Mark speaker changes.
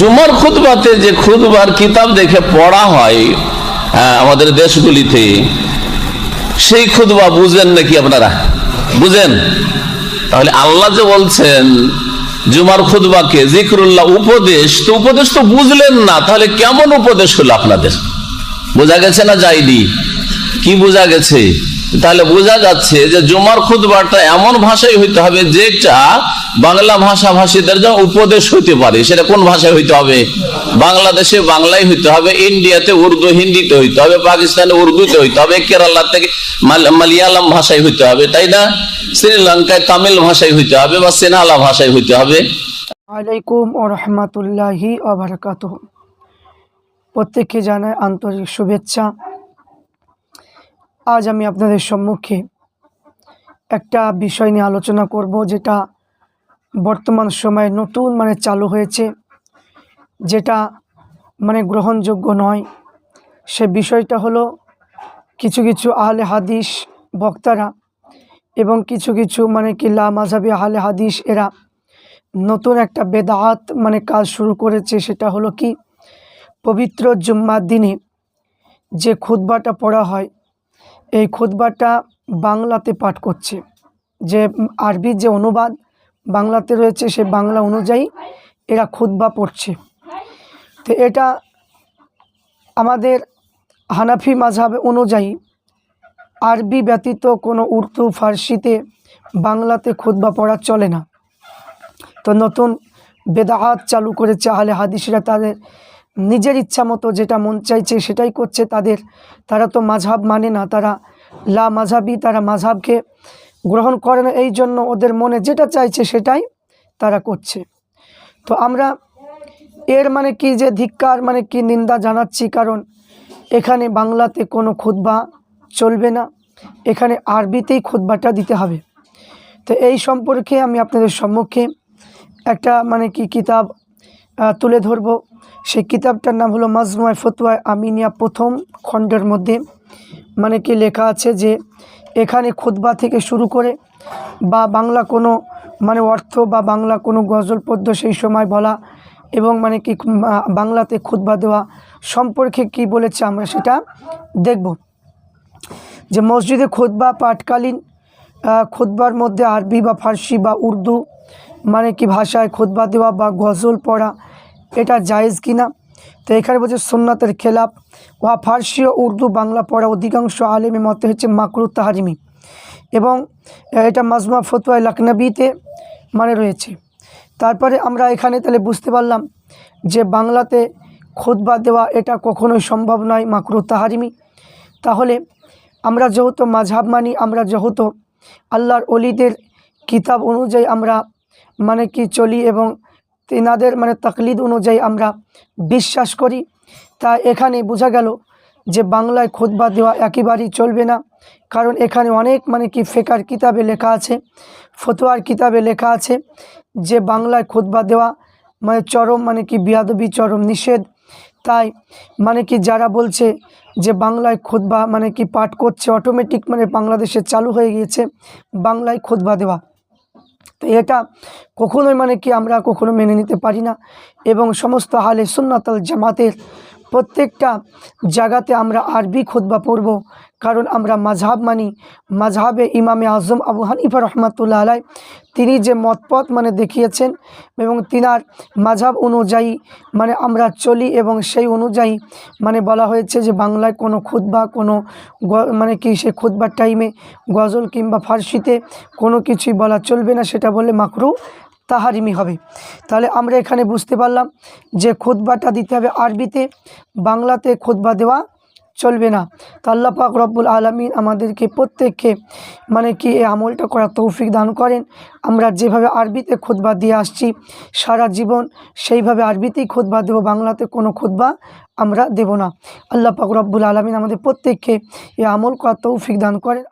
Speaker 1: জুমার খুতবাতে যে খুতবার কিতাব দেখে পড়া হয় হ্যাঁ, আমাদের দেশগুলিতে সেই খুতবা বুঝেন নাকি আপনারা? বুঝেন? তাহলে আল্লাহ যে বলছেন জুমার খুতবাকে জিকরুল্লাহ উপদেশ তো উপদেশ তো বুঝলেন না তাহলে কেমন উপদেশ হলো আপনাদের? বোঝা গেছে না যাইনি কি বোঝা গেছে? তাহলে বোঝা যাচ্ছে যে জুমার খুতবাটা এমন ভাষায় হইতে হবে যেটা বাংলা ভাষা ভাষীদের জন্য উপদেশ হইতে পারে। সেটা কোন ভাষায় হইতে হবে? বাংলাদেশে বাংলায় হইতে হবে, ইন্ডিয়াতে উর্দু, হিন্দিতে হইতে হবে, পাকিস্তানে উর্দুতে হইতে হবে কেরালা থেকে মাল- মালয়ালম ভাষায় হইতে হবে, তাই না? শ্রীলঙ্কায় তামিল ভাষায় হইতে হবে বা সেনালা ভাষায় হইতে হবে।
Speaker 2: প্রত্যেককে জানায় আন্তরিক শুভেচ্ছা। আজ আমি আপনাদের সম্মুখে একটা বিষয় নিয়ে আলোচনা করব যেটা বর্তমান সময়ে নতুন মানে চালু হয়েছে, যেটা মানে গ্রহণযোগ্য নয়। সে বিষয়টা হলো কিছু কিছু আহলে হাদিস বক্তারা এবং কিছু কিছু মানে কি লা মাঝাবি আহলে হাদিস এরা নতুন একটা বেদাত মানে কাজ শুরু করেছে, সেটা হলো কি পবিত্র জুম্মার দিনে যে খুতবাটা পড়া হয় এই খুতবাটা বাংলাতে পাঠ করছে। যে আরবির যে অনুবাদ বাংলাতে রয়েছে, সে বাংলা অনুযায়ী এরা খুতবা পড়ছে। তো এটা আমাদের হানাফি মাঝাব অনুযায়ী আরবি ব্যতীত কোনো উর্দু, ফার্সিতে বাংলাতে খুতবা পড়া চলে না। তো নতুন বেদাহাত চালু করেছে আহলে হাদিসরা তাদের নিজের ইচ্ছা মতো যেটা মন চাইছে সেটাই করছে তাদের। তারা তো মাঝহাব মানে না, তারা লা মাঝহাবি, তারা মাঝহাবকে গ্রহণ করে না, এই জন্য ওদের মনে যেটা চাইছে সেটাই তারা করছে। তো আমরা এর মানে কি যে ধিক্কার মানে কি নিন্দা জানাচ্ছি? কারণ এখানে বাংলাতে কোনো খুতবা চলবে না। এখানে আরবিতেই খুতবাটা দিতে হবে। তো এই সম্পর্কে আমি আপনাদের সম্মুখে একটা মানে কি কিতাব তুলে ধরব। সেই কিতাবটার নাম হলো মাজমুয়ায় ফতুয়ায় আমিনিয়া প্রথম খণ্ডের মধ্যে। মানে কি লেখা আছে যে এখানে খুতবা থেকে শুরু করে বা বাংলা কোনো মানে অর্থ বা বাংলা কোনো গজল পদ্য সেই সময় বলা এবং মানে কি বাংলাতে খুতবা দেওয়া সম্পর্কে কি বলেছে আমরা সেটা দেখব। যে মসজিদে খুতবা পাঠকালীন আহ, খুতবার মধ্যে আরবি বা ফার্সি বা উর্দু মানে কি ভাষায় খুতবা দেওয়া বা গজল পড়া এটা জায়েজ কিনা? তো এখানে বলছে সুন্নাতের খেলাপ ওয়া ফার্সি ও উর্দু বাংলা পড়া অধিকাংশ আলেমের মতে হচ্ছে মাকরু তাহারিমি। এবং এটা মাজমা ফতুয়া লখনবীতে মানে রয়েছে। তারপরে আমরা এখানে তাহলে বুঝতে পারলাম যে বাংলাতে খুতবা দেওয়া এটা কখনোই সম্ভব নয় মাকরু তাহারিমি। তাহলে আমরা যেহেতু মাঝহাব মানি, আমরা যেহেতু আল্লাহর অলিদের কিতাব অনুযায়ী আমরা মানে কি চলি এবং তেনাদের মানে তাকলিদ অনুযায়ী আমরা বিশ্বাস করি। তা এখানে বোঝা গেল যে বাংলায় খুতবা দেওয়া একেবারেই চলবে না। কারণ এখানে অনেক মানে কি ফেকার কিতাবে লেখা আছে, ফতোয়ার কিতাবে লেখা আছে যে বাংলায় খুতবা দেওয়া মানে চরম মানে কি বিয়াদবি, চরম নিষেধ। তাই মানে কি যারা বলছে যে বাংলায় খুতবা মানে কি পাঠ করছে অটোমেটিক মানে বাংলাদেশে চালু হয়ে গিয়েছে বাংলায় খুতবা দেওয়া। তো এটা কখনোই মানে কি আমরা কখনো মেনে নিতে পারি না। এবং সমস্ত হালে সুন্নাতাল জামাতের প্রত্যেকটা জায়গাতে আমরা আরবি খুতবা পড়ব, কারণ আমরা মাঝহাব মানি। মাঝহাবে ইমামে আজম আবু হানিফা রহমাতুল্লাহ আলাই তিনি যে মতপথ মানে দেখিয়েছেন এবং তিনার মাঝহাব অনুযায়ী মানে আমরা চলি এবং সেই অনুযায়ী মানে বলা হয়েছে যে বাংলায় কোনো খুতবা, কোনো মানে কি সে খুতবার টাইমে গজল কিংবা ফার্সিতে কোনো কিছুই বলা চলবে না, সেটা বলে মাকরু তাহারিমি হবে। তাহলে আমরা এখানে বুঝতে পারলাম যে খুতবাটা দিতে হবে আরবিতে, বাংলাতে খুতবা দেওয়া চলবে না। তো আল্লাহ পাক রব্বুল আলমিন আমাদেরকে প্রত্যেককে মানে কি এই আমলটা করার তৌফিক দান করেন। আমরা যেভাবে আরবিতে খুতবা দিয়ে আসছি, সারা জীবন সেইভাবে আরবিতেই খুতবা দেবো, বাংলাতে কোনো খুতবা আমরা দেব না। আল্লাহ পাক রব্বুল আলমিন আমাদের প্রত্যেককে এই আমল করার তৌফিক দান করেন।